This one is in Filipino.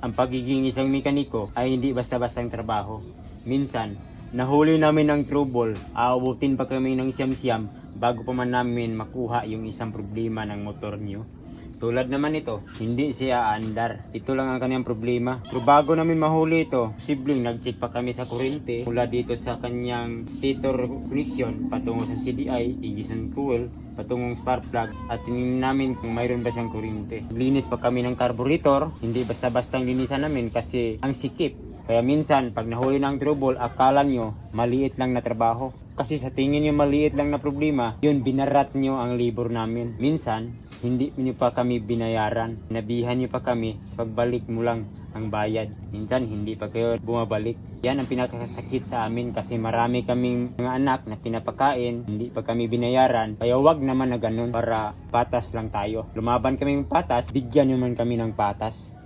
ang pagiging isang mekaniko ay hindi basta-bastang trabaho. Minsan, nahuli namin ng trouble, aabutin pa kami ng siyam-siyam bago pa man namin makuha yung isang problema ng motor nyo. Tulad naman ito, hindi siya aandar. Ito lang ang kanyang problema. Pero bago namin mahuli ito, posibleng nag-check pa kami sa kurente mula dito sa kanyang stator connection patungo sa CDI, ignition coil, patungong spark plug at tinignan namin kung mayroon ba siyang kurente. Linis pa kami ng carburetor, hindi basta-bastang linisan namin kasi ang sikip. Kaya minsan, pag nahuli ng trouble, akala nyo maliit lang na trabaho. Kasi sa tingin nyo maliit lang na problema, yun binarat nyo ang libor namin. Minsan, hindi nyo pa kami binayaran. Nabihan nyo pa kami sa pagbalik mo lang ang bayad. Minsan, hindi pa kayo bumabalik. Yan ang pinakasakit sa amin kasi marami kaming mga anak na pinapakain, hindi pa kami binayaran. Kaya wag naman na ganun para patas lang tayo. Lumaban kami ng patas, bigyan nyo man kami ng patas.